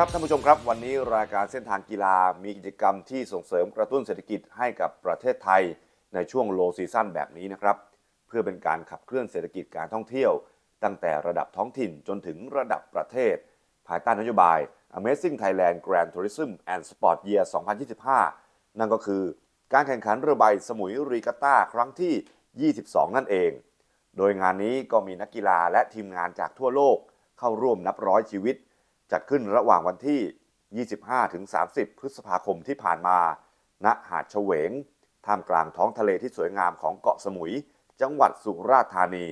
ครับท่านผู้ชมครับ วันนี้รายการเส้นทางกีฬามีกิจกรรมที่ส่งเสริมกระตุ้นเศรษฐกิจให้กับประเทศไทยในช่วงโลซีซั่นแบบนี้นะครับ เพื่อเป็นการขับเคลื่อนเศรษฐกิจการท่องเที่ยว ตั้งแต่ระดับท้องถิ่นจนถึงระดับประเทศ ภายใต้นโยบาย Amazing Thailand Grand Tourism and Sport Year 2025 นั่นก็คือการแข่งขันเรือใบสมุยรีกาต้าครั้งที่ 22 นั่นเอง โดยงานนี้ก็มีนักกีฬาและทีมงานจากทั่วโลกเข้าร่วมนับร้อยชีวิต จัดขึ้นระหว่างวันที่ 25-30 พฤษภาคมที่ผ่านมา ณ หาดเฉวง ท่ามกลางท้องทะเลที่สวยงามของเกาะสมุย จังหวัดสุราษฎร์ธานี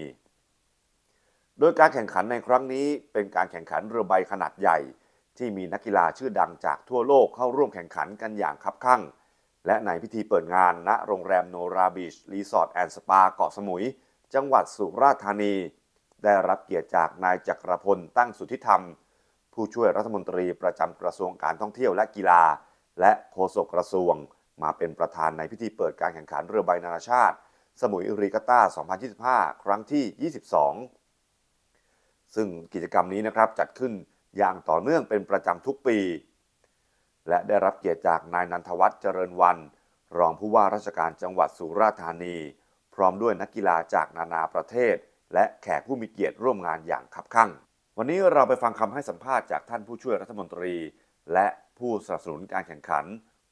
โดยการแข่งขันในครั้งนี้เป็นการแข่งขันเรือใบขนาดใหญ่ ที่มีนักกีฬาชื่อดังจากทั่วโลกเข้าร่วมแข่งขันกันอย่างคับคั่ง และในพิธีเปิดงานณโรงแรมโนราบีชรีสอร์ทแอนด์สปาเกาะสมุย จังหวัดสุราษฎร์ธานี ได้รับเกียรติจากนายจักรพลตั้งสุทธิธรรม ผู้ช่วยรัฐมนตรีประจำกระทรวงการท่องเที่ยวและกีฬา และโฆษกกระทรวง มาเป็นประธานในพิธีเปิดการแข่งขันเรือใบนานาชาติ สมุยรีกาต้า 2025 ครั้งที่ 22 ซึ่งกิจกรรมนี้นะครับจัดขึ้นอย่างต่อเนื่องเป็นประจำทุกปี และได้รับเกียรติจากนายนันทวัฒน์เจริญวัน รองผู้ว่าราชการจังหวัดสุราษฎร์ธานี พร้อมด้วยนักกีฬาจากนานาประเทศ และแขกผู้มีเกียรติร่วมงานอย่างคับคั่ง วันนี้เราไปฟังคำให้สัมภาษณ์จากท่านผู้ช่วยรัฐมนตรี และผู้สนับสนุนการแข่งขัน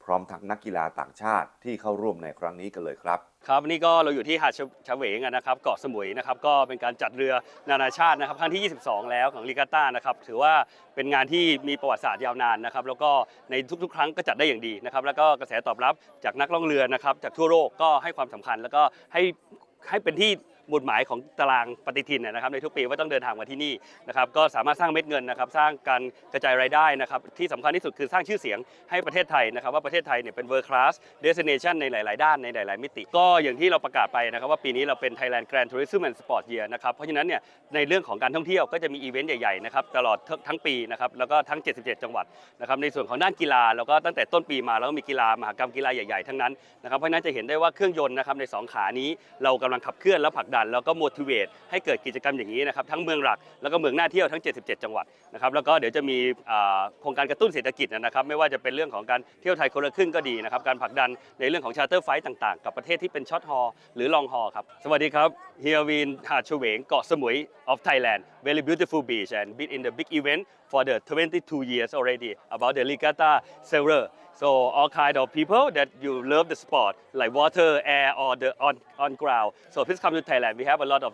พร้อมทั้งนักกีฬาต่างชาติที่เข้าร่วมในครั้งนี้กันเลยครับ ครับวันนี้ก็เราอยู่ที่หาดเฉวงนะครับเกาะสมุยนะครับก็เป็นการจัดเรือนานาชาตินะครับครั้งที่ 22 แล้วของลิกาต้านะครับถือว่าเป็นงานที่มีประวัติศาสตร์ยาวนานนะครับแล้วก็ในทุกๆ ครั้งก็จัดได้อย่างดีนะครับแล้วก็กระแสตอบรับจากนักล่องเรือนะครับจากทั่วโลกก็ให้ความสำคัญแล้วก็ให้ให้เป็นที่ หมุดหมายของตารางปฏิทินนะครับในทุกปีว่าต้องเดินทางมาที่นี่นะครับก็สามารถสร้างเม็ดเงินนะครับสร้างการกระจายรายได้นะครับที่สำคัญที่สุดคือสร้างชื่อเสียงให้ประเทศไทยนะครับว่าประเทศไทยเนี่ยเป็น world class destination ในหลาย ๆ ด้านในหลาย ๆ มิติ ก็อย่างที่เราประกาศไปนะครับว่าปีนี้เราเป็น Thailand Grand Tourism and Sport Year นะครับเพราะฉะนั้นเนี่ยในเรื่องของการท่องเที่ยวก็จะมีอีเวนต์ใหญ่ ๆ นะครับตลอดทั้งทั้งปีนะครับแล้วก็ทั้ง 77 จังหวัดนะครับในส่วนของด้านกีฬาแล้วก็ตั้งแต่ต้นปีมาแล้วก็มีกีฬามหกรรมกีฬาใหญ่ ๆ ทั้งนั้นนะครับเพราะฉะนั้นจะเห็นได้ว่าเครื่องยนต์นะครับในสองขานี้เรากำลังขับเคลื่อนและผลักดัน แล้วก็ motivate ให้เกิดกิจกรรมอย่างนี้นะครับทั้งเมืองหลักแล้วก็เมืองน่าเที่ยวทั้ง 77 จังหวัดนะครับแล้วก็เดี๋ยวจะมีโครงการกระตุ้นเศรษฐกิจนะครับไม่ว่าจะเป็นเรื่องของการเที่ยวไทยคนละครึ่งก็ดีนะครับการผลักดันในเรื่องของชาร์เตอร์ไฟท์ต่างๆ กับประเทศที่เป็นช็อตฮอหรือลองฮอครับสวัสดีครับเฮียวินหาดเฉวงเกาะสมุย of Thailand very beautiful beach and been in the big event for the 22 years already about the Ligata Sailor So all kind of people that you love the sport like water, air, or the on on ground. So please come to Thailand. We have a lot of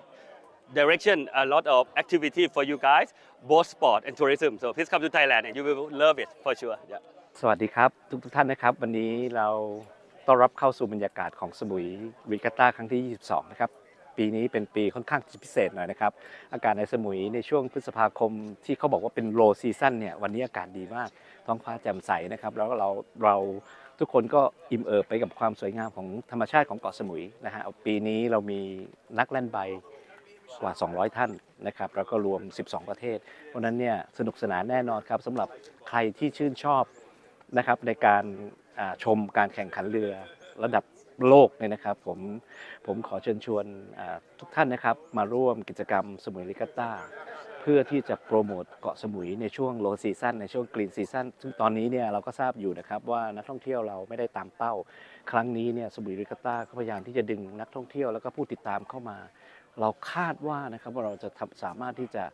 direction, a lot of activity for you guys, both sport and tourism. So please come to Thailand and you will love it for sure. Yeah. สวัสดีครับทุกทุกท่านนะครับ วันนี้เราต้อนรับเข้าสู่บรรยากาศของสมุยรีกาต้าครั้งที่ 22 นะครับ ปีนี้เป็นปีค่อนข้างพิเศษหน่อยนะครับ อากาศในสมุยในช่วงพฤษภาคมที่เขาบอกว่าเป็นโลซีซั่นเนี่ยวันนี้อากาศดีมาก ท้องฟ้าแจ่มใสนะครับ แล้วเราเราทุกคนก็อิ่มเอิบไปกับความสวยงามของธรรมชาติของเกาะสมุยนะฮะปีนี้เรามีนักเล่นใบกว่า 200 ท่านนะครับแล้วก็รวม 12 ประเทศ เพราะนั้นเนี่ยสนุกสนานแน่นอนครับสำหรับใครที่ชื่นชอบนะครับในการชมการแข่งขันเรือระดับ โลกเนี่ยนะครับผมผมขอเชิญชวนทุกท่านนะครับมาร่วมกิจกรรมสมุยลิกาต้า เพื่อที่จะโปรโมทเกาะสมุยในช่วงโลซีซั o นในช่วงกรีนซีซั o นซึ่งตอนนี้เนี่ยเราก็ทราบอยู่นะครับว่านักท่องเที่ยวเราไม่ได้ตามเป้า ครั้งนี้เนี่ยสมุยลิกาต้าก็พยายามที่จะดึงนักท่องเที่ยวแล้วก็ผู้ติดตามเข้ามาเราคาดว่านะครับว่าเราจะทำสามารถที่จะ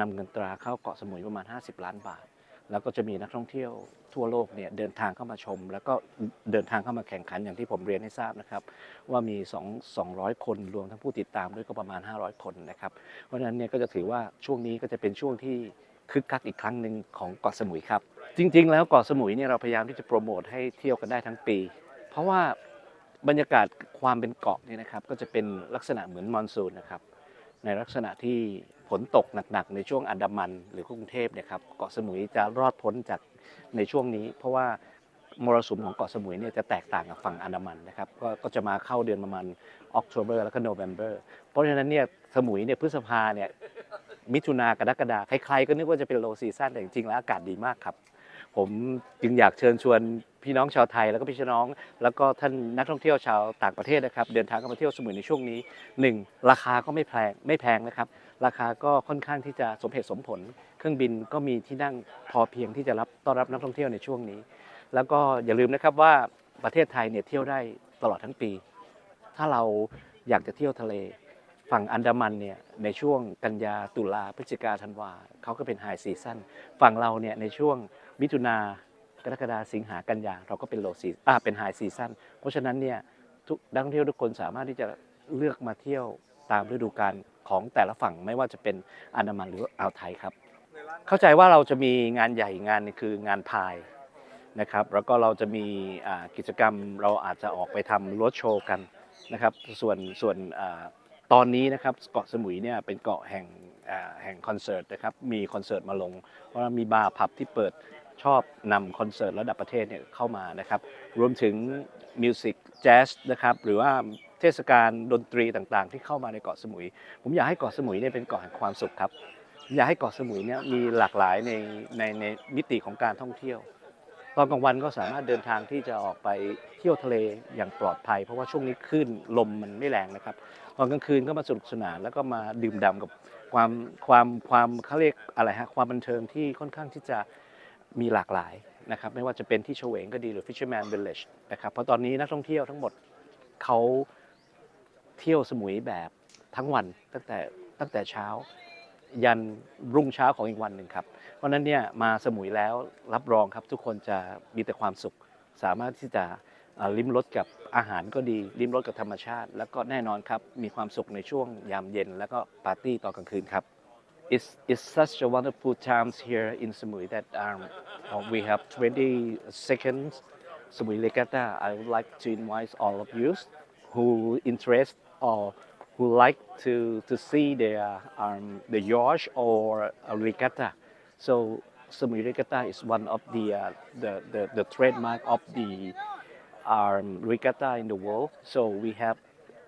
นำเงินตราเข้าเกาะสมุยประมาณ 50 ล้านบาท แล้วก็จะมีนักท่องเที่ยวทั่วโลกเนี่ยเดินทางเข้ามาชม แล้วก็เดินทางเข้ามาแข่งขันอย่างที่ผมเรียนให้ทราบนะครับว่ามี 2 200 คนรวมทั้งผู้ติดตามด้วยก็ประมาณ 500 คนนะครับเพราะฉะนั้นเนี่ยก็จะถือว่าช่วงนี้ก็จะเป็นช่วงที่คึกคักอีกครั้งหนึ่งของเกาะสมุยครับ จริง ๆ แล้วเกาะสมุยเนี่ยเราพยายามที่จะโปรโมทให้เที่ยวกันได้ทั้งปี เพราะว่าบรรยากาศความเป็นเกาะเนี่ยนะครับก็จะเป็นลักษณะเหมือนมอนซูนนะครับในลักษณะที่ ฝนตกหนักๆ ในช่วงอันดามันหรือกรุงเทพเนี่ยครับเกาะสมุยจะรอดพ้นจากในช่วงนี้ เพราะว่ามรสุมของเกาะสมุยเนี่ยจะแตกต่างกับฝั่งอันดามันนะครับก็ก็จะมาเข้าเดือนประมาณออก o เบอร์แล้วก็โนเวม ber เพราะฉะนั้นเนี่ยสมุยเนี่ยพฤษภาเนี่ยมิถุนากรกฎาใครๆก็นึกว่าจะเป็นโลซีซั่นแต่จริงๆแล้วอากาศดีมากครับ ผมจึงอยากเชิญชวนพี่น้องชาวไทยแล้วก็พี่น้อง แล้วก็ท่านนักท่องเที่ยวชาวต่างประเทศนะครับ เดินทางเข้ามาเที่ยวสมุยในช่วงนี้หนึ่งราคาก็ไม่แพงไม่แพงนะครับ ราคาก็ค่อนข้างที่จะสมเหตุสมผล เครื่องบินก็มีที่นั่งพอเพียงที่จะรับต้อนรับนักท่องเที่ยวในช่วงนี้ แล้วก็อย่าลืมนะครับว่าประเทศไทยเนี่ยเที่ยวได้ตลอดทั้งปี ถ้าเราอยากจะเที่ยวทะเล ฝั่งอันดามันเนี่ยในช่วงกันยาตุลาพฤศจิกาธันวาเขาก็เป็นไฮซีซั่นฝั่งเราเนี่ยในช่วงมิถุนากรกฎาสิงหากันยาเราก็เป็นโลซีอ่าเป็นไฮซีซั่นเพราะฉะนั้นเนี่ยทุกนักท่องเที่ยวทุกคนสามารถที่จะเลือกมาเที่ยวตามฤดูกาล ของแต่ละฝั่งไม่ว่าจะเป็นอันดามันหรืออ่าวไทยครับ เข้าใจว่าเราจะมีงานใหญ่งานนึงคืองานพายนะครับแล้วก็เราจะมีกิจกรรมเราอาจจะออกไปทำรถโชว์กันนะครับส่วนส่วนตอนนี้นะครับเกาะสมุยเนี่ยเป็นเกาะแห่งแห่งคอนเสิร์ตนะครับมีคอนเสิร์ตมาลง เพราะว่ามีบาร์ผับที่เปิดชอบนำคอนเสิร์ตระดับประเทศเนี่ยเข้ามานะครับรวมถึงมิวสิกแจ๊สนะครับหรือว่า เทศกาลดนตรีต่างๆ ที่เข้ามาในเกาะสมุย ผมอยากให้เกาะสมุยเนี่ยเป็นเกาะแห่งความสุขครับ อยากให้เกาะสมุยเนี่ยมีหลากหลายในในในมิติของการท่องเที่ยว ตอนกลางวันก็สามารถเดินทางที่จะออกไปเที่ยวทะเลอย่างปลอดภัย เพราะว่าช่วงนี้คลื่นลมมันไม่แรงนะครับ ตอนกลางคืนก็มาสนุกสนานแล้วก็มาดื่มด่ำกับความความความเขาเรียกอะไรฮะความบันเทิงที่ค่อนข้างที่จะมีหลากหลายนะครับไม่ว่าจะเป็นที่เฉวงก็ดีหรือ Fisherman Village นะครับเพราะตอนนี้นักท่องเที่ยวทั้งหมดเขา เที่ยวสมุยแบบทั้งวันตั้งแต่ตั้งแต่เช้า ยันรุ่งเช้าของอีกวันหนึ่งครับ เพราะนั้นเนี่ยมาสมุยแล้วรับรองครับทุกคนจะมีแต่ความสุข สามารถที่จะลิ้มรสกับอาหารก็ดี ลิ้มรสกับธรรมชาติ แล้วก็แน่นอนครับ มีความสุขในช่วงยามเย็น แล้วก็ปาร์ตี้ตอนกลางคืนครับ It's, it's such a wonderful times here in Samui that um, we have 20 seconds Samui Regatta. I would like to invite all of you who interest or who like to, to see the, um, the yacht or a. So Samui Regatta is one of the, uh, the, the, the trademark of the um, in the world. So we have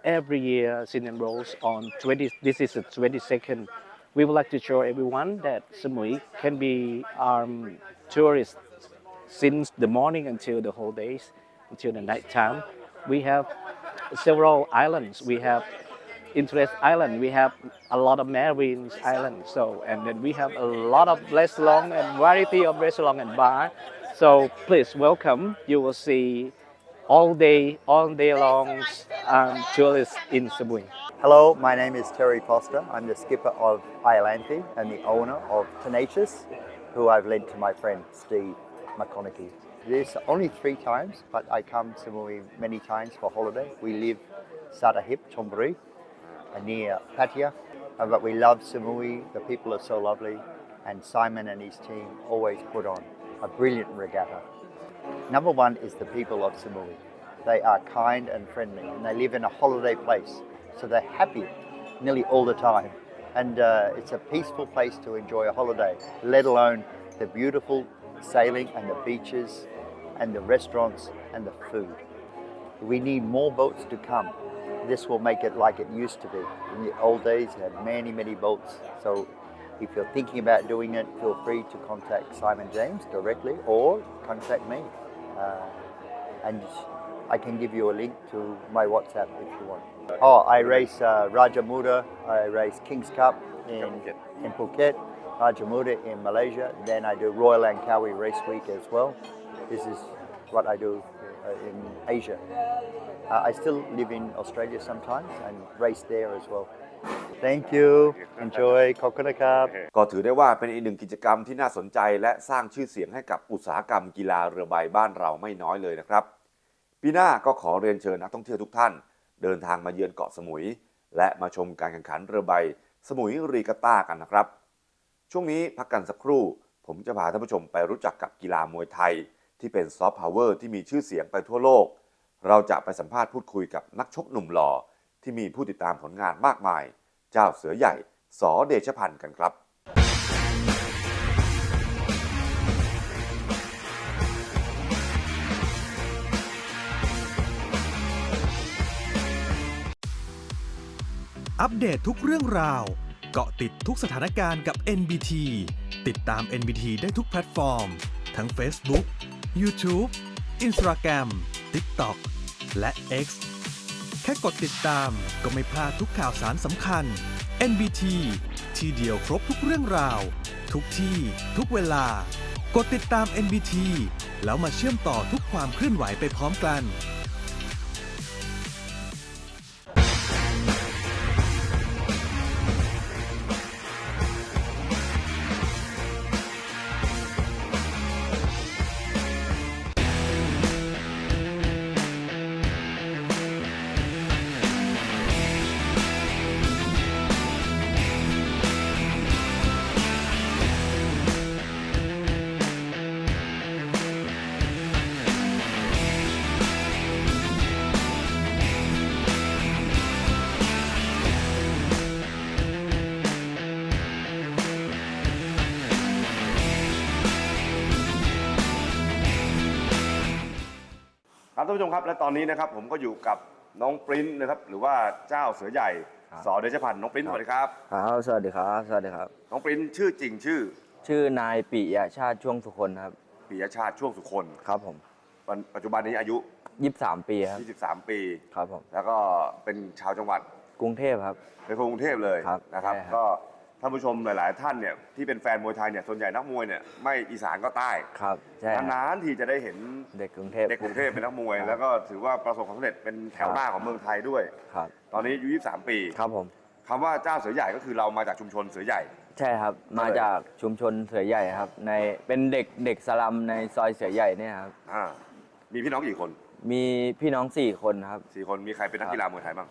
every year Sydney Rolls on 20, this is the 22nd. We would like to show everyone that Samui can be um, tourist since the morning until the whole days, until the night time. We have several islands. We have interest island. We have a lot of marine islands. So and then we have a lot of restaurant and variety of restaurant and bar. So please welcome. You will see all day, all day long um, tourists in Samui. Hello, my name is Terry Foster. I'm the skipper of Iolanthe and the owner of Tenacious, who I've led to my friend Steve McConaughey. This only three times, but I come to Samui many times for holiday. We live Satahip, Chonburi, uh, near Pattaya. Uh, but we love Samui. The people are so lovely, and Simon and his team always put on a brilliant regatta. Number one is the people of Samui. They are kind and friendly, and they live in a holiday place, so they're happy nearly all the time. And uh, it's a peaceful place to enjoy a holiday, let alone the beautiful sailing and the beaches and the restaurants and the food. We need more boats to come. This will make it like it used to be. In the old days, you had many, many boats. So if you're thinking about doing it, feel free to contact Simon James directly or contact me. Uh, and I can give you a link to my WhatsApp if you want. Oh, I race uh, Raja Muda. I race Kings Cup in, Phuket. in Phuket, Raja Muda in Malaysia. Then I do Royal Langkawi Race Week as well. This is what I do uh, in Asia. Uh, I still live in Australia sometimes and race there as well. Thank you. Enjoy. Kokonakap. ก็ถือได้ว่าเป็นอีกหนึ่งกิจกรรมที่น่าสนใจและสร้างชื่อเสียงให้กับอุตสาหกรรมกีฬาเรือใบบ้านเราไม่น้อยเลยนะครับ ปีหน้าก็ขอเรียนเชิญนักท่องเที่ยวทุกท่าน เดินทางมาเยือนเกาะสมุย และมาชมการแข่งขันเรือใบ สมุยรีกาต้ากันนะครับ ช่วงนี้พักกันสักครู่ ผมจะพาท่านผู้ชมไปรู้จักกับกีฬามวยไทย ที่เป็นซอฟต์พาวเวอร์ที่มีชื่อเสียงไปทั่วโลก เราจะไปสัมภาษณ์พูดคุยกับนักชกหนุ่มหล่อที่มีผู้ติดตามผลงานมากมาย เจ้าเสือใหญ่สอเดชพันธ์กันครับอัปเดตทุกเรื่องราว เกาะติดทุกสถานการณ์กับ NBT ติดตาม NBT ได้ทุกแพลตฟอร์ม ทั้ง Facebook, YouTube, Instagram, TikTok และ X แค่กดติดตามก็ไม่พลาดทุกข่าวสารสำคัญ NBT ที่เดียวครบทุกเรื่องราว ทุกที่ ทุกเวลา กดติดตาม NBT แล้วมาเชื่อมต่อทุกความเคลื่อนไหวไปพร้อมกัน ครับท่านผู้ชมครับและตอนนี้นะครับผมก็อยู่กับน้องปริ้นนะครับหรือว่าเจ้าเสือใหญ่ครับ สอเดชพันธ์น้องปริ้นสวัสดีครับครับสวัสดีครับ สวัสดีครับ น้องปริ้นชื่อจริงชื่อชื่อนายปิยชาติช่วงสุคนครับ ปิยชาติช่วงสุคนครับผมปัจปัจจุบันนี้อายุ 23 ปีครับ 23 ปี ครับผม แล้วก็เป็นชาวจังหวัดกรุงเทพครับ เป็นคนกรุงเทพเลยครับนะครับ ใช่ครับ ก็ ท่านผู้ชมหลาย ๆ ท่านเนี่ยที่เป็นแฟนมวยไทยเนี่ยส่วนใหญ่นักมวยเนี่ยไม่อีสานก็ใต้ครับใช่ครับนานๆทีจะได้เห็นเด็กกรุงเทพเด็กกรุงเทพเป็นนักมวยครับแล้วก็ถือว่าประสบความสำเร็จเป็นแถวหน้าของเมืองไทยด้วย ครับ ตอนนี้อายุ23 ปีครับผมคำว่าเจ้าเสือใหญ่ก็คือเรามาจากชุมชนเสือใหญ่ ใช่ครับ มาจากชุมชนเสือใหญ่ครับ ในเป็นเด็กเด็กสลัมในซอยเสือใหญ่เนี่ยครับอ่ามีพี่น้องกี่คน มีพี่น้อง4คนครับสี่คนมีใครเป็นนักกีฬามวยไทยบ้าง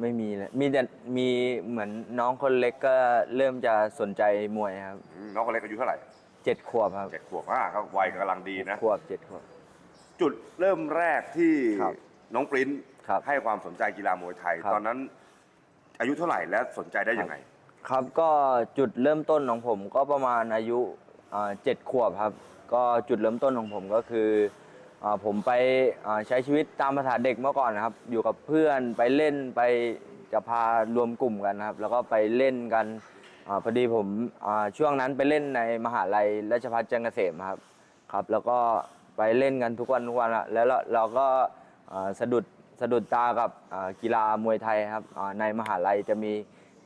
ไม่มีเลยมีแต่มีเหมือนน้องคนเล็กก็เริ่มจะสนใจมวยครับอืมน้องคนเล็กอายุเท่าไหร่เจ็ดขวบครับเจ็ดขวบอ่าก็วัยกำลังดีนะ ขวบเจ็ดขวบ จุดเริ่มแรกที่ครับน้องปริ้นครับให้ความสนใจกีฬามวยไทย ครับ ตอนนั้น อายุเท่าไหร่และสนใจได้ยังไง ครับก็จุดเริ่มต้นของผมก็ประมาณอายุอ่าเจ็ดขวบครับ ก็จุดเริ่มต้นของผมก็คืออา ผมไปใช้ชีวิตตามภาษาเด็กเมื่อก่อนนะครับ อยู่กับเพื่อนไปเล่นไปจะพารวมกลุ่มกันนะครับ แล้วก็ไปเล่นกันอพอดีผมช่วงนั้นไปเล่นในมหาลัยราชภัฏจันทร์เกษมครับครับ แล้วก็ไปเล่นกันทุกวันทุกวันอะแล้วเราก็สะดุดสะดุดตากับกีฬามวยไทยครับในมหาลัยจะมี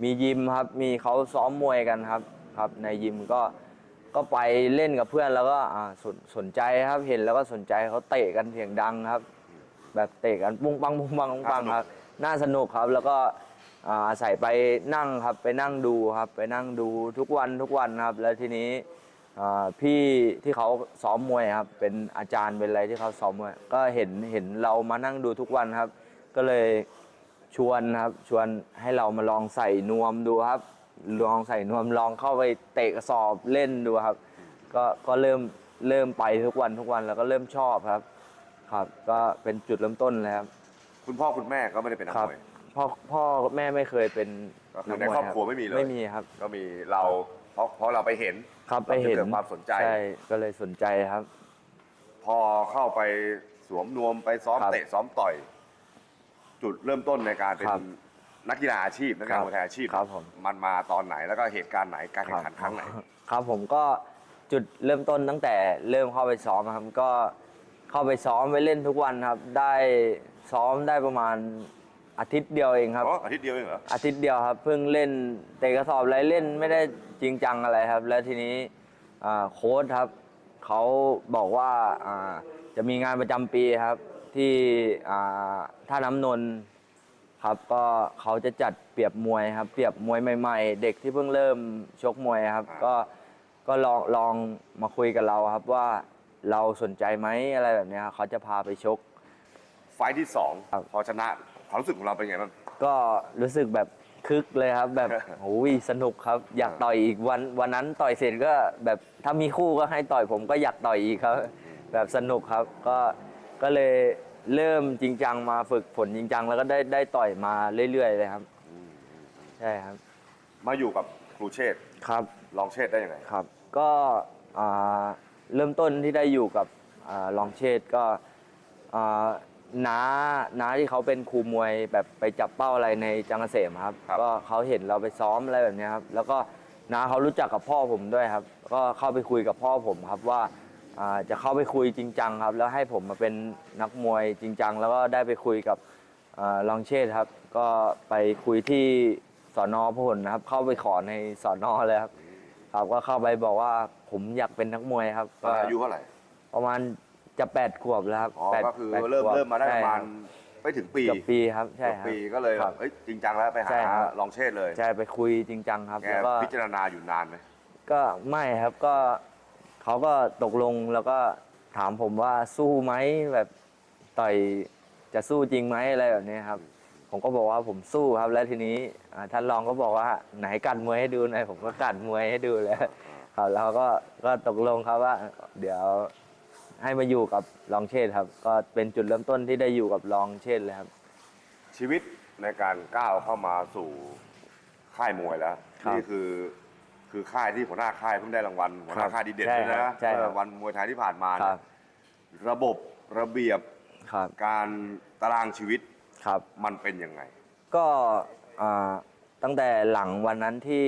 มียิมครับ มีเขาซ้อมมวยกันครับครับ ในยิมก็ ก็ไปเล่นกับเพื่อนแล้วก็อ่าสนสนใจครับเห็นแล้วก็สนใจเขาเตะกันเสียงดังครับ แบบเตะกันปุ้งปังปุ้งปังปุ้งปังครับ น่าสนุกครับแล้วก็อ่าอาศัยไปนั่งครับไปนั่งดูครับ ไปนั่งดูทุกวันทุกวันครับ แล้วทีนี้อ่าพี่ที่เขาซ้อมมวยครับ เป็นอาจารย์เป็นอะไรที่เขาซ้อมมวยก็เห็นเห็นเรามานั่งดูทุกวันครับ ก็เลยชวนครับชวนให้เรามาลองใส่นวมดูครับ ลองใส่นวมลองเข้าไปเตะกระสอบเล่นดูครับ ก็ก็เริ่มเริ่มไปทุกวันทุกวันแล้วก็เริ่มชอบครับ ครับก็เป็นจุดเริ่มต้นเลยครับ คุณพ่อคุณแม่ก็ไม่ได้เป็นนักครับมวยพ่อพ่อแม่ไม่เคยเป็นก็คือนักในมวยครอบครัวไม่มีเลยไม่มีครับ ก็มีเราเพราะเพราะเราไปเห็นครับไปเห็นเราจะเกิดความสนใจใช่ก็เลยสนใจครับ พอเข้าไปสวมนวมไปซ้อมครับเตะซ้อมต่อย จุดเริ่มต้นในการเป็นครับ นักกีฬาอาชีพนักกีฬาครับมวยไทยอาชีพครับผม มันมาตอนไหนแล้วก็เหตุการณ์ไหนการแข่งขันครั้งไหน ครับผมก็จุดเริ่มต้นตั้งแต่เริ่มเข้าไปซ้อมครับก็เข้าไปซ้อมไปเล่นทุกวันครับ ได้ซ้อมได้ประมาณอาทิตย์เดียวเองครับอ๋ออาทิตย์เดียวเองเหรออาทิตย์เดียวครับเพิ่งเล่นเตะกระสอบอะไรเล่นไม่ได้จริงจังอะไรครับ แล้วทีนี้อ่าโค้ชครับเขาบอกว่าอ่าจะมีงานประจำปีครับ ที่อ่าท่าน้ำนนท์ ครับก็เขาจะจัดเปรียบมวยครับ เปรียบมวยใหม่ ๆ เด็กที่เพิ่งเริ่มชกมวยครับ ก็ก็ลองลองมาคุยกับเราครับว่าเราสนใจไหมอะไรแบบเนี้ยครับเขาจะพาไปชก ไฟล์ที่สองครับ พอชนะความรู้สึกของเราเป็นไงบ้าง ก็รู้สึกแบบคึกเลยครับ แบบ โอ้ยสนุกครับ อยากต่อยอีกวันวันนั้นต่อยเสร็จก็แบบถ้ามีคู่ก็ให้ต่อยผมก็อยากต่อยอีกครับ แบบสนุกครับ ก็ก็เลย เริ่มจริงจังมาฝึกฝนจริงจังแล้วก็ได้ได้ต่อยมาเรื่อยๆเลยครับใช่ครับ มาอยู่กับครูเชษฐ์ครับลองเชษฐ์ได้ยังไงครับ ก็อ่าเริ่มต้นที่ได้อยู่กับอ่าลองเชษฐ์ก็อ่าน้าน้าที่เขาเป็นครูมวยแบบไปจับเป้าอะไรในจังเกษมครับครับก็เขาเห็นเราไปซ้อมอะไรแบบเนี้ยครับ แล้วก็น้าเขารู้จักกับพ่อผมด้วยครับ ก็เข้าไปคุยกับพ่อผมครับว่า อ่าจะเข้าไปคุยจริงจังครับ แล้วให้ผมมาเป็นนักมวยจริงจังแล้วก็ได้ไปคุยกับอ่าลองเชษฐ์ครับ ก็ไปคุยที่สอนอพหลนะครับ เข้าไปขอในสอนอเลยครับครับก็เข้าไปบอกว่าผมอยากเป็นนักมวยครับตอนนั้นอายุเท่าไหร่ประมาณจะแปดขวบแล้วครับอ๋อแปดก็คือแปดเริ่มขวบเริ่มมาได้ประมาณใช่คบไม่ถึงปีเกือบปีครับใช่เกือบครับ ปีก็เลยครับเอ้ยจริงจังแล้วไปหาใช่ครับ ลองเชษฐ์เลยใช่ไปคุยจริงจังครับแกแล้วก็พิจารณาอยู่นานไหมก็ไม่ครับก็ เขาก็ตกลงแล้วก็ถามผมว่าสู้ไหมแบบต่อยจะสู้จริงไหมอะไรแบบนี้ครับ ผมก็บอกว่าผมสู้ครับ แล้วทีนี้ท่านรองก็บอกว่าไหนกัดมวยให้ดูหน่อยผมก็กัดมวยให้ดูเลยครับแล้วก็ก็ตกลงครับว่า เดี๋ยวให้มาอยู่กับลองเชษครับ ก็เป็นจุดเริ่มต้นที่ได้อยู่กับลองเชษเลยครับ ชีวิตในการก้าวเข้ามาสู่ค่ายมวยแล้วนี่คือ คือค่ายที่หัวหน้าค่ายเพิ่งได้รางวัลหัวหครัน้าบค่ายดีเด่นใช่ด้วยครันะบใช่ครับเมื่อวันมวยไทยที่ผ่านมาคเนี่รัยบระบบระเบียบครับ การตารางชีวิตครับ มันเป็นยังไง ก็อ่าตั้งแต่หลังวันนั้นที่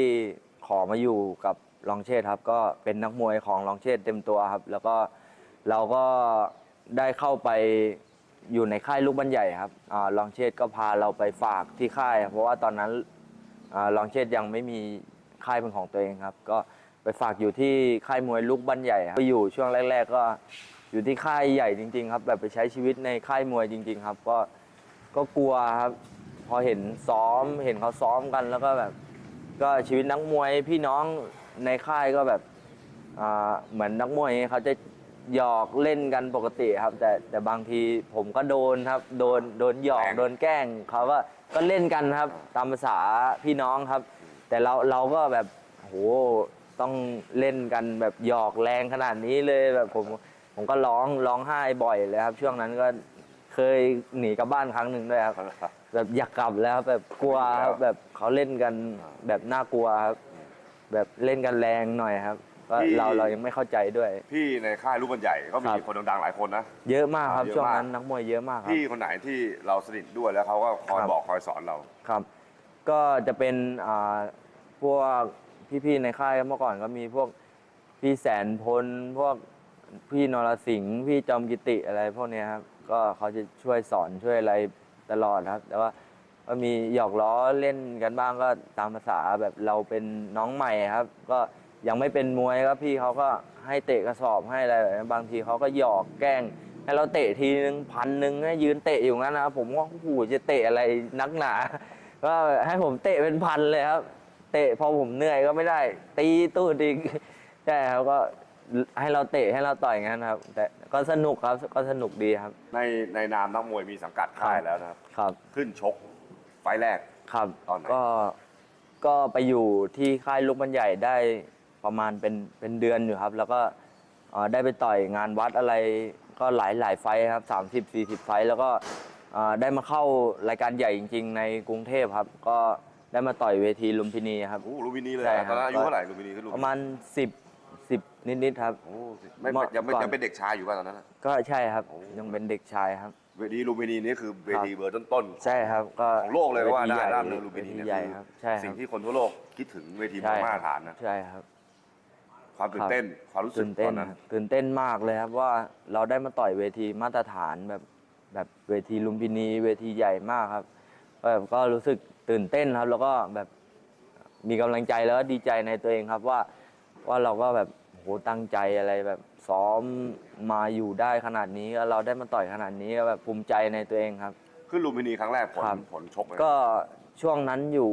ขอมาอยู่กับลองเชษฐ์ครับ ก็เป็นนักมวยของลองเชษฐ์เต็มตัวครับ แล้วก็เราก็ได้เข้าไปอยู่ในค่ายลูกบันใหญ่ครับอาลองเชษฐ์ก็พาเราไปฝากที่ค่ายครับเพราะว่าตอนนั้นอาลองเชษฐ์ยังไม่มี ค่ายเป็นของตัวเองครับ ก็ไปฝากอยู่ที่ค่ายมวยลูกบันใหญ่ครับไปอยู่ช่วงแรก ๆ ก็อยู่ที่ค่ายใหญ่จริง ๆ ครับ แบบไปใช้ชีวิตในค่ายมวยจริง ๆ ครับ ก็ก็กลัวครับ พอเห็นซ้อมเห็นเขาซ้อมกันแล้วก็แบบ ก็ชีวิตนักมวยพี่น้องในค่ายก็แบบอ่าเหมือนนักมวยเขาจะหยอกเล่นกันปกติครับ แต่แต่บางทีผมก็โดนครับ โดนโดนหยอกโดนแกล้งเขาก็ก็เล่นกันครับ ตามภาษาพี่น้องครับ แต่เราเราก็แบบโหต้องเล่นกันแบบหยอกแรงขนาดนี้เลยแบบผมผมก็ร้องร้องไห้บ่อยเลยครับ ช่วงนั้นก็เคยหนีกลับบ้านครั้งหนึ่งด้วยครับ แบบอยากกลับแล้วครับแบบกลัวครับแบบเขาเล่นกันแบบน่ากลัวครับ แบบเล่นกันแรงหน่อยครับก็พี่ เราเรายังไม่เข้าใจด้วย พี่ในค่ายลูกบันใหญ่ก็มีครับ คนดังๆหลายคนนะ เยอะมากครับเยอะช่วงมากนั้นนักมวยเยอะมากครับ พี่คนไหนที่เราสนิทด้วยแล้วเขาก็คอยครับ บอกคอยสอนเรา ครับ ก็จะเป็นอ่าพวกพี่ๆในค่ายเมื่อก่อนก็มีพวกพี่แสนพล พวกพี่นรสิงห์พี่จอมกิติอะไรพวกเนี้ยครับก็เขาจะช่วยสอนช่วยอะไรตลอดครับ แต่ว่าก็มีหยอกล้อเล่นกันบ้างก็ตามภาษาแบบเราเป็นน้องใหม่ครับ ก็ยังไม่เป็นมวยครับพี่เขาก็ให้เตะกระสอบให้อะไรแบบนี้บางทีเขาก็หยอกแกล้งให้เราเตะทีนึงพันหนึ่งให้ยืนเตะอยู่งั้นนะครับผมว่าโอ้โหจะเตะอะไรนักหนา ก็ให้ผมเตะเป็นพันเลยครับ เตะพอผมเหนื่อยก็ไม่ได้ ตีตู้อีกใช่ครับก็ให้เราเตะให้เราต่อยงั้นครับ แต่ก็สนุกครับก็สนุกดีครับ ในในนามนักมวยมีสังกัดค่ายครับแล้วนะครับ ครับขึ้นชกไฟล์แรก ครับตอนไหน ก็ก็ไปอยู่ที่ค่ายลูกบันใหญ่ได้ประมาณเป็นเป็นเดือนอยู่ครับ แล้วก็เอ่อได้ไปต่อยงานวัดอะไรก็หลายหลายไฟท์ครับสามสิบสี่สิบไฟท์แล้วก็เอ่อได้มาเข้ารายการใหญ่จริง ๆ ในกรุงเทพครับ ก็ได้มาต่อยเวทีลุมพินีครับ โอ้ลูมพินีเลยใช่อะครับตอนนั้นอายุเท่าไหร่ลูมพินีขึ้นลูมปพิระนีมาณสิบสิบนิดๆครับ โอ้ไม่เมื่ไม่อยังไม่ก่อน ยังเป็นเด็กชายอยู่ป่ะตอนนั้นอะ ก็ใช่ครับ โอ้ ยังเป็นเด็กชายครับ เวทีลูมพินีนี่คือเวทีเบอร์ต้นๆ ใช่ครับ ก็ของโลกเลยก็ว่าได้วทีใหญ่ด้านเนินลูมพินีวทีเนี่ยใหญ่คือครับ ใช่คสิ่รังบ ที่คนทั่วโลกคิดถึงเวทีมใช่วยครับมาตรฐานนะ ใช่ครับ ความตื่นเต้น ความรู้สึกตื่นเต้ตอนนนั้นครับตื่นเต้นมากเลยครับว่าเราได้มาต่อยเวทีมาตรฐานแบบ แบบเวทีลุมพินีเวทีใหญ่มากครับก็แบบก็รู้สึกตื่นเต้นครับ แล้วก็แบบมีกำลังใจแล้วก็ดีใจในตัวเองครับว่าว่าเราก็แบบโหตั้งใจอะไรแบบซ้อมมาอยู่ได้ขนาดนี้แล้วเราได้มาต่อยขนาดนี้ก็แบบภูมิใจในตัวเองครับขึ้นลุมพินีครั้งแรกผลครับผลชกเลยก็ช่วงนั้นอยู่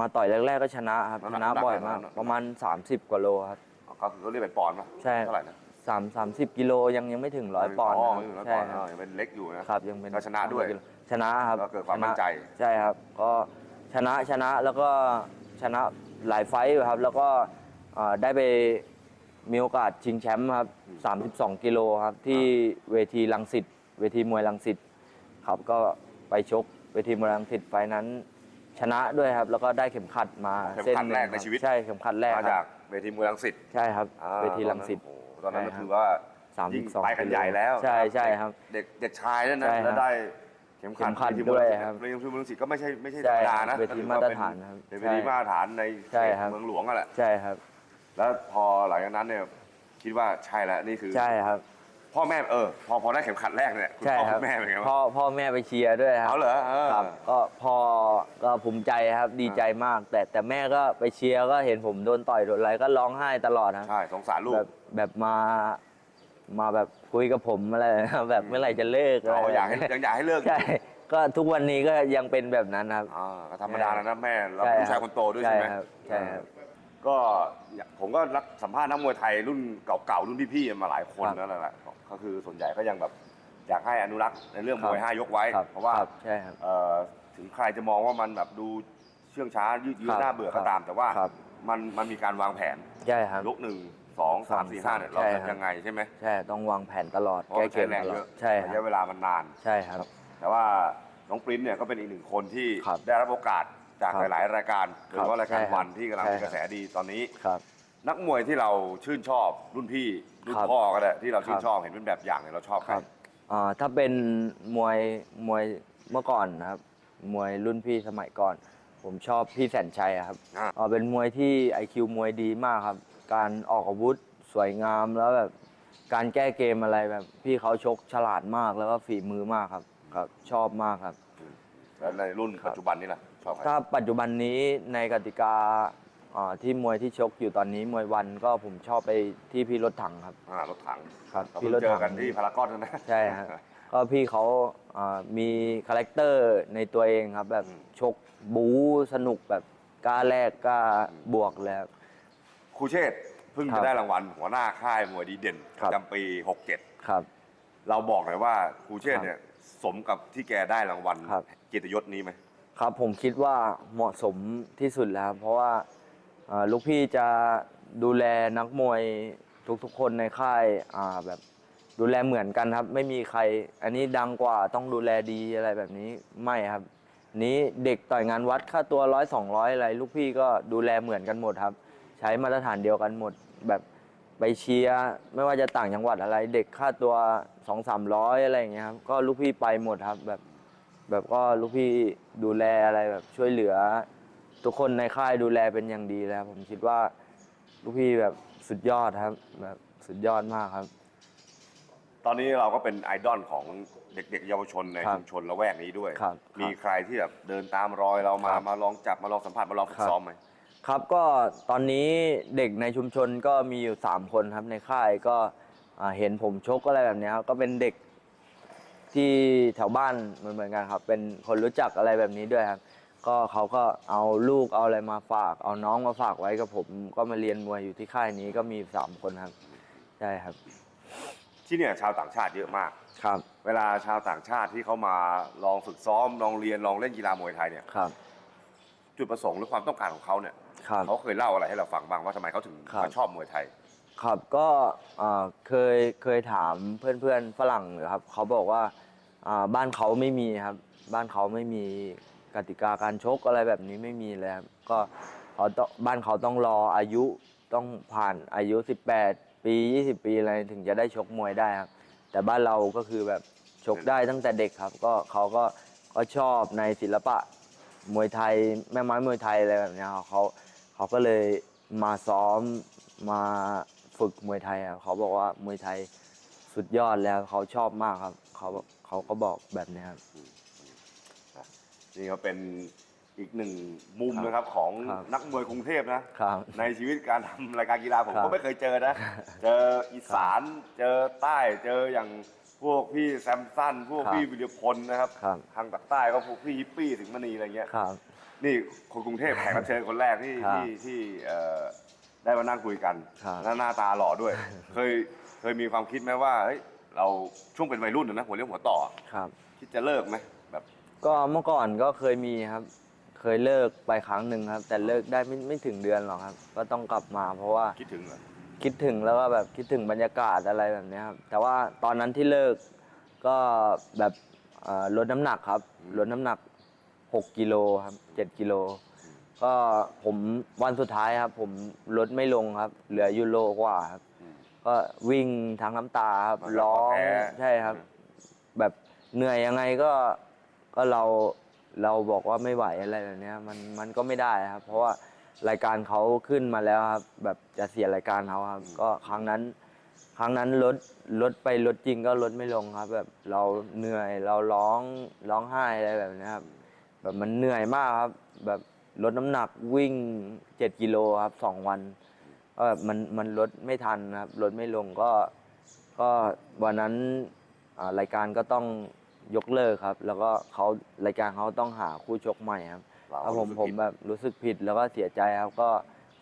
มาต่อยแรกๆก็ชนะครับน้ำหชนักนะบ่อยน้ำหนักมากน้ำหนักประมาณ 30 กว่าโลครับก็คือเขาเรียกเป็นปอนด์ป่ะใช่เท่าไหร่นะ สามสามสิบกิโลยังยังไม่ถึงร้อยปอนด์อ๋อครับไม่ถึงร้อยปใช่อนด์ครับอ่ายังเป็นเล็กอยู่นะครับยังเป็นก็ชนะด้วย ชนะครับก็เกิดความมั่นใจ ชะใช่ครับ ก็ชนะชนะแล้วก็ชนะหลายไฟต์อยู่ครับ แล้วก็เอ่อได้ไปมีโอกาสชิงแชมป์ครับ 32 กิโลครับ ที่เวทีลังสิตเวทีมวยลังสิตครับ ก็ไปชกเวทีมวยลังสิตไฟล์นั้น ชนะด้วยครับ แล้วก็ได้เข็มขัดมาเข็มเส้นขัดหนึ่งแรกคในรับชีวิต ใช่เข็มขัดแรกมาคจารักบเวทีมวยรังสิตใช่ครับอ่าเวทีลังสิตโอ้โหตอนนั้นก็ใช่ครับคือว่าสามยิ่สิงบสองไปกันใหญ่แล้วใช่นะครับใช่ครับเด็กเด็กชายนั่นนะใช่ครับแล้วได้เข็มขัดเข็มขัดเวทีด้วยมรังสิตครับเวทีมวยรังสิตก็ไม่ใช่ไม่ใช่ธใช่รรมดาครันะบเวทีมาตรฐานครับเป็นเวทีมาตรฐานในใช่ครับ เมืองหลวงอะแหละใช่ครับ แล้วพอหลังจากนั้นเนี่ยคิดว่าใช่แล้วนี่คือ ใช่ครับ พ่อแม่เออพอพอได้เข็มขัดแรกเนี่ยคุณใช่พ่อครัคุบณแม่เป็นไงพ่อบ้างพ่อแม่ไปเชียร์ด้วยครับเอาเหรอเออ ครับก็พ่อก็ภูมิใจครับดีใจมาก แต่แต่แม่ก็ไปเชียร์ก็เห็นผมโดนต่อยโดนอะไรก็ร้องไห้ตลอดครับ ใช่สงสารลูแบกบแบบมา มาแบบคุยกับผมอะไรแบบเมื่อไหร่จะเลิกอะไรเราอยากให้แบบยันี้งอยากให้เลิกใช่ ก็ทุกวันนี้ก็ยังเป็นแบบนั้นครับ อ่าก็ธรรมดาแล้วนะแม่เราใช่เป็นครับลูกชายคนโตด้วยใช่ไหมใช่ครับใช่ครับ ก็ผมก็รับสัมภาษณ์นักมวยไทยรุ่นเก่าๆรุ่นพี่ๆมาหลายคนครับแล้วนั่นแหละก็คือส่วนใหญ่ก็ยังแบบอยากให้อนุรักษ์ในเรื่องมวยครับห้ายกไว้ครับเพราะว่าครับใช่ครับเอ่อถึงใครจะมองว่ามันแบบดูเชื่องช้ายืดเยื้คอรับน่าเบื่อครัก็บตาม แต่ว่าครับมันมันมีการวางแผนใช่ครับยกหนึ่งสองสามสี่ห้าเนี่ยเราใช่จะครับยังไงใช่ไหมใช่ต้องวางแผนตลอดเพราะแก้มันเกใช้มแรงตลอเยดอะใช่คระรัยะบเวลามันนานใช่ครับ แต่ว่าน้องปริ้นเนี่ยก็เป็นอีกหนึ่งคนที่ครับได้รับโอกาส จากครับหลาย ๆ รายการโดยเฉพาะรายการใช่ครับวันที่กำลังใช่มีกระแสดีตอนนี้ ครับ นักมวยที่เราชื่นชอบรุ่นพี่รุ่นครับพ่อก็ได้ที่เราชื่นครับ ชอบเห็นเป็นแบบอย่างเนี่ยเราชอบใคครรับอ่าถ้าเป็นมวยมวยเมื่อก่อนนะครับ มวยรุ่นพี่สมัยก่อน ผมชอบพี่แสนชัยอะครับอ่าอ่าเป็นมวยที่ IQ มวยดีมากครับ การออกอาวุธสวยงามแล้วแบบการแก้เกมอะไรแบบ พี่เขาชกฉลาดมากแล้วก็ฝีมือมากครับครับ ชอบมากครับ แล้วในรุ่นครับปัจจุบันนี่ล่ะ ชอบใครถ้าปัจจุบันนี้ในกติกาอ่าที่มวยที่ชกอยู่ตอนนี้มวยวันก็ผมชอบไปที่พี่รถถังครับ อ่ารถถังครับเราพี่เพิ่งรถเจอถังกันที่พารากอนนะ ใช่ครับก็พี่เขาอ่ามีคาแรคเตอร์ในตัวเองครับแบบอืม ชกบู๊สนุกแบบกล้าแลกกล้าบวกแล้ว ครูเชษฐ์เพิ่งครัจะบได้รางวัลหัวหน้าค่ายมวยดีเด่นครับประจำปี 67 ครับ เราบอกหน่อยว่าครูเชษฐ์ครับเนี่ยสมกับที่แกได้รางวัลครับ เกียรติยศนี้ไหม ครับผมคิดว่าเหมาะสมที่สุดแล้วครับเพราะว่าลูกพี่จะดูแลนักมวยทุกๆคนในค่ายาแบบดูแลเหมือนกันครับ ไม่มีใคร อันนี้ดังกว่าต้องดูแลดีอะไรแบบนี้ไม่ครับ นี้เด็กต่อยงานวัดค่าตัวร้อยสองร้อยอะไร ลูกพี่ก็ดูแลเหมือนกันหมดครับ ใช้มาตรฐานเดียวกันหมด แบบไปเชียร์ไม่ว่าจะต่างจังหวัดอะไร เด็กค่าตัวสองสามร้อยอะไรอย่างเงี้ยครับก็ลูกพี่ไปหมดครับแบบ แบบก็ลูกพี่ดูแลอะไรแบบช่วยเหลือ ทุกคนในค่ายดูแลเป็นอย่างดีแล้วผมคิดว่าลูกพี่แบบสุดยอดครับ แบบสุดยอดมากครับ ตอนนี้เราก็เป็นไอดอลของเด็กๆเยาวชนในครับชุมชนละแวกนี้ด้วย ครับมีครับใครที่แบบเดินตามรอยเรามาครับมาลองจับมาลองสัมผัสมาลองฝึคกรับซ้อมไหมครับก็ตอนนี้เด็กในชุมชนก็มีอยู่ 3 คนครับในค่ายก็อ่าเห็นผมชกอะไรแบบเนี้ยครับก็เป็นเด็ก ที่แถวบ้านเหมือนเหมือนกันครับ เป็นคนรู้จักอะไรแบบนี้ด้วยครับ ก็เขาก็เอาลูกเอาอะไรมาฝาก เอาน้องมาฝากไว้กับผม ก็มาเรียนมวยอยู่ที่ค่ายนี้ก็มี3คนครับใช่ครับ ที่เนี่ยชาวต่างชาติเยอะมาก ครับ เวลาชาวต่างชาติที่เขามาลองฝึกซ้อมลองเรียนลองเล่นกีฬามวยไทยเนี่ย ครับ จุดประสงค์หรือความต้องการของเขาเนี่ย ครับ เขาเคยเล่าอะไรให้เราฟังบ้างว่าทำไมเขาถึงครับ มาชอบมวยไทย ครับก็อ่าเคยเคยถามเพื่อนๆฝรั่งอยู่ครับเขาบอกว่าอ่าบ้านเขาไม่มีครับ บ้านเขาไม่มีกติกาการชกอะไรแบบนี้ไม่มีเลยครับก็เขาต้องบ้านเขาต้องรออายุต้องผ่านอายุ 18 ปี 20 ปีอะไรถึงจะได้ชกมวยได้ครับ แต่บ้านเราก็คือแบบชกได้ตั้งแต่เด็กครับ ก็เขาก็ก็ชอบในศิลปะมวยไทยแม่ไม้มวยไทยอะไรแบบเนี้ยครับเขาเขาก็เลยมาซ้อมมา ฝึกมวยไทยอะเขาบอกว่ามวยไทยสุดยอดแล้วเขาชอบมากครับ เขาเขาก็บอกแบบนี้ครับ นี่ก็เป็นอีกหนึ่งมุมครับนะครับของครับนักมวยกรุงเทพนะครับในชีวิตการทำรายการกีฬาผมครับก็ไม่เคยเจอนะ เจออีสาน เจอใต้ เจออย่างพวกพี่แซมสันพวกครับพี่วิริยพลนะครับครับ ทางปากใต้ก็พวกพี่ฮิปปี้สิงห์มณีอะไรเงี้ยครับนี่คนกรุงเทพแขกรับเชิญคนแรกที่ครับที่ที่เอ่อ ได้มานั่งคุยกันครับแล้วหน้าตาหล่อด้วย เคยเคยมีความคิดไหมว่าเฮ้ยเราช่วงเป็นวัยรุ่นนะหัวเลี้ยวหัวต่อครับ คิดจะเลิกไหมแบบก็เมื่อก่อนก็เคยมีครับ เคยเลิกไปครั้งหนึ่งครับ แต่เลิกได้ไม่ไม่ถึงเดือนหรอกครับ ก็ต้องกลับมาเพราะว่าคิดถึงเหรอคิดถึงแล้วก็แบบคิดถึงบรรยากาศอะไรแบบเนี้ยครับแต่ว่าตอนนั้นที่เลิกก็แบบเอ่อลดน้ำหนักครับลดน้ำหนัก 6กิโลครับ7กิโล ก็ผมวันสุดท้ายครับ ผมลดไม่ลงครับ เหลือยูโรกว่าครับอืมก็วิ่งทั้งน้ำตาครับมันก็ร้องแพ้ ใช่ครับ แบบเหนื่อยยังไงก็ก็เราเราบอกว่าไม่ไหวอะไรแบบเนี้ยมันมันก็ไม่ได้ครับ เพราะว่ารายการเขาขึ้นมาแล้วครับ แบบจะเสียรายการเขาครับ ก็ครั้งนั้น ครั้งนั้นลดลดไปลดจริงก็ลดไม่ลงครับ แบบเราเหนื่อยเราร้องร้องไห้อะไรแบบเนี้ยครับ แบบมันเหนื่อยมากครับ แบบ ลดน้ำหนักวิ่งเจ็ดกิโลครับสองวันก็แบบมันมันลดไม่ทันครับลดไม่ลงก็ก็วันนั้นอ่ารายการก็ต้องยกเลิกครับ แล้วก็เขารายการเขาต้องหาคู่ชกใหม่ครับเราแล้วผมรู้สึกผมผิดแบบรู้สึกผิดแล้วก็เสียใจครับ ก็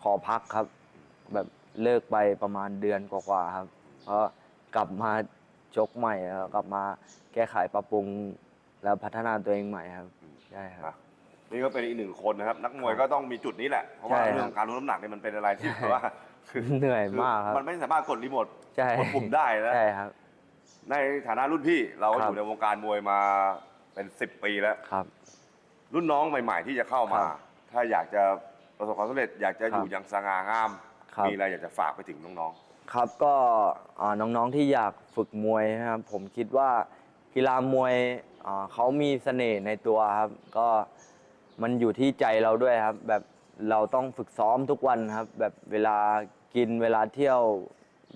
ขอพักครับ แบบเลิกไปประมาณเดือนกว่าๆครับเพราะกลับมาชกใหม่แล้วกลับมาแก้ไขปรับปรุงแล้วพัฒนาตัวเองใหม่ครับใช่ครับ นะนี่ก็เป็นอีกหนึ่งคนนะครับ นักมวยก็ต้องมีจุดนี้แหละเพราะว่าใช่ครับ เรื่องการลดน้ำหนักเนี่ยมันเป็นอะไรที่แบบว่าคือเหนื่อยมากครับ มันไม่สามารถกดรีโมทใช่ กดปุ่มได้นะใช่ครับ ในฐานะรุ่นพี่เราก็ครัอบยู่ในวงการมวยมาเป็นสิบปีแล้ว ครับ รุ่นน้องใหม่ ๆ ที่จะเข้ามา ครับถ้าอยากจะประสบความสำเร็จอยากจะอยู่ครับอย่างสง่างาม ครับ มีอะไรอยากจะฝากไปถึงน้อง ครับก็อ่าน้องๆที่อยากฝึกมวยนะครับ ผมคิดว่ากีฬามวยอ่าเขามีเสน่ห์ในตัวครับ ก็ มันอยู่ที่ใจเราด้วยครับ แบบเราต้องฝึกซ้อมทุกวันครับ แบบเวลากินเวลาเที่ยว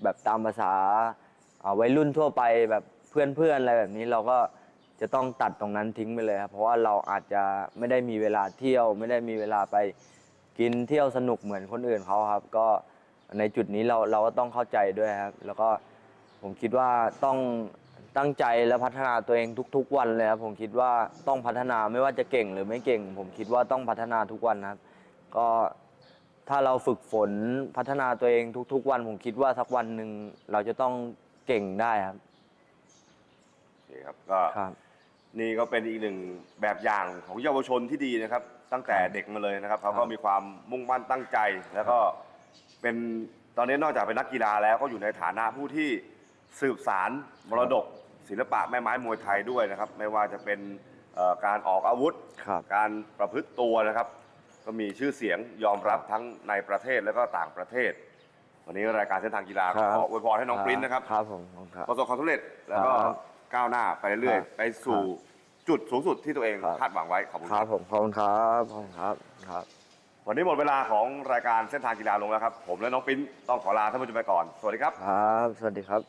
แบบตามภาษาอ่าวัยรุ่นทั่วไปแบบเพื่อนๆอะไรแบบนี้เราก็จะต้องตัดตรงนั้นทิ้งไปเลยครับเพราะว่าเราอาจจะไม่ได้มีเวลาเที่ยว ไม่ได้มีเวลาไปกินเที่ยวสนุกเหมือนคนอื่นเขาครับ ก็ในจุดนี้เราเราก็ต้องเข้าใจด้วยครับ แล้วก็ผมคิดว่าต้อง ตั้งใจและพัฒนาตัวเองทุก ๆ วันเลยครับผมคิดว่าต้องพัฒนาไม่ว่าจะเก่งหรือไม่เก่ง ผมคิดว่าต้องพัฒนาทุกวันนะครับ ก็ถ้าเราฝึกฝนพัฒนาตัวเองทุก ๆ วัน ผมคิดว่าสักวันหนึ่งเราจะต้องเก่งได้ครับๆโอเคครับก็ครับ นี่ก็เป็นอีกหนึ่งแบบอย่างของเยาวชนที่ดีนะครับ ตั้งแต่เด็กมาเลยนะครับเขาก็มีความมุ่งมั่นตั้งใจ แล้วก็เป็นตอนนี้นอกจากเป็นนักกีฬาแล้วก็อยู่ในฐานะผู้ที่ สืบสารมรดก ศิลปะแม่ไม้มวยไทยด้วยนะครับ ไม่ว่าจะเป็นเอ่อการออกอาวุธ ครับ การประพฤติตัวนะครับ ก็มีชื่อเสียงยอมรับทั้งในประเทศและก็ต่างประเทศ วันนี้รายการเส้นทางกีฬาครับขออวยพรให้น้องปริ้นนะครับ ครับผมขอบคุณครับ ประสบความสำเร็จแล้วก็ครับก้าวหน้าไปเรื่อยครับๆไปสู่จุดสูงสุดที่ตัวเองครับ คาดหวังไว้ขอบคุณคครัรับบผมขอบคุณครับขอบคุณครับครับ วันนี้หมดเวลาของรายการเส้นทางกีฬาลงแล้วครับ ผมและน้องปิ้นต้องขอลาท่านผู้ชมไปก่อน สวัสดีครับ ครับ สวัสดีครับ